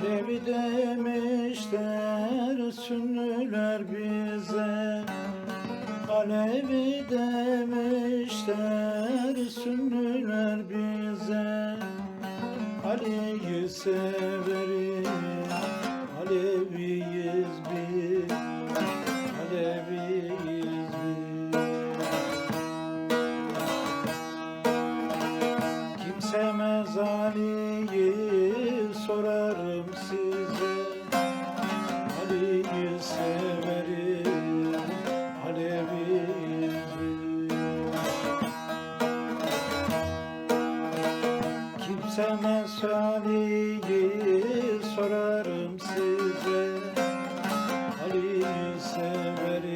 Alevi demişler Sünnüler bize. Alevi demişler Sünnüler bize. Ali'yi severiz Aleviyiz biz. Aleviyiz size Ali'yi sorarım size. Ali'yi severim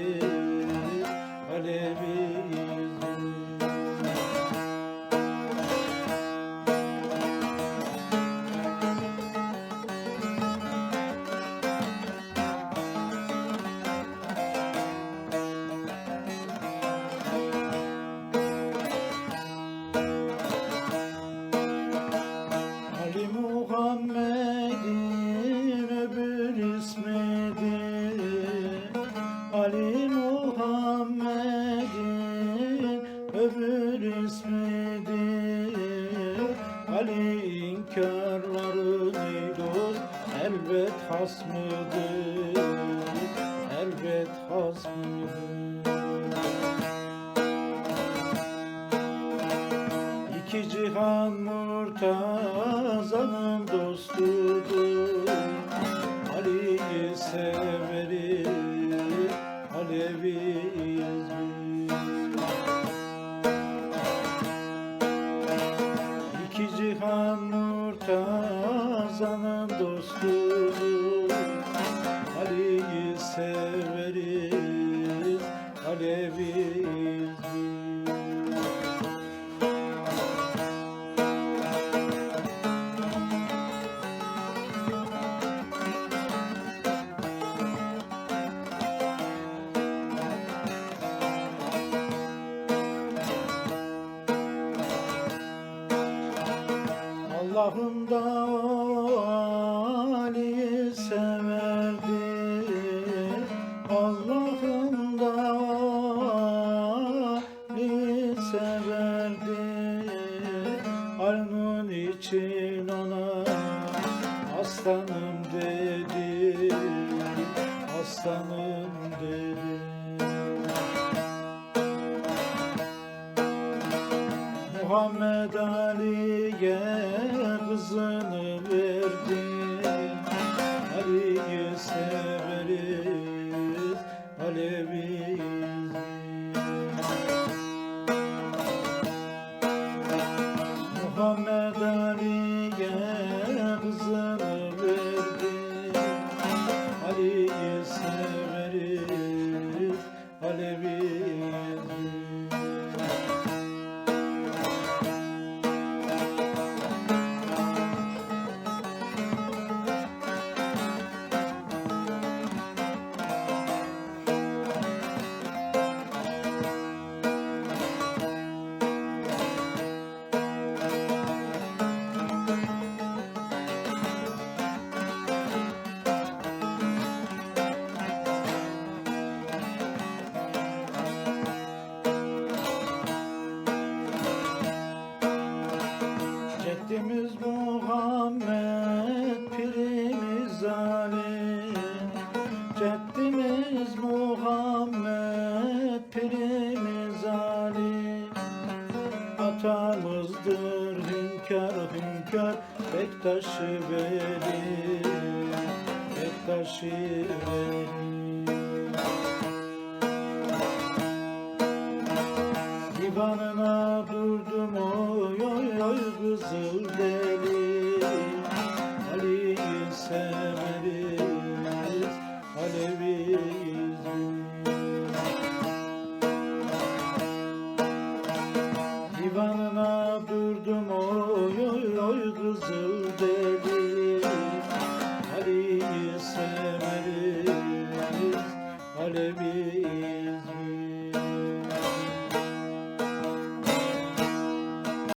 öbür ismidir Ali inkarların dost elbet hasmıdır Elbet hasmıdır İki cihan murtazanın Allah'ım da Ali'yi severdi Allah'ım da Ali'yi severdi Alnın için ona aslanım dedi Aslanım Muhammed Ali'ye kızını verdi Ceddimiz Muhammed Pirimiz Ali. Ceddimiz Muhammed Pirimiz Ali. Atamızdır hünkâr hünkâr Bektaşı veli. Bektaşı veli oy kızıl deli Ali'yi severiz. Aleviyiz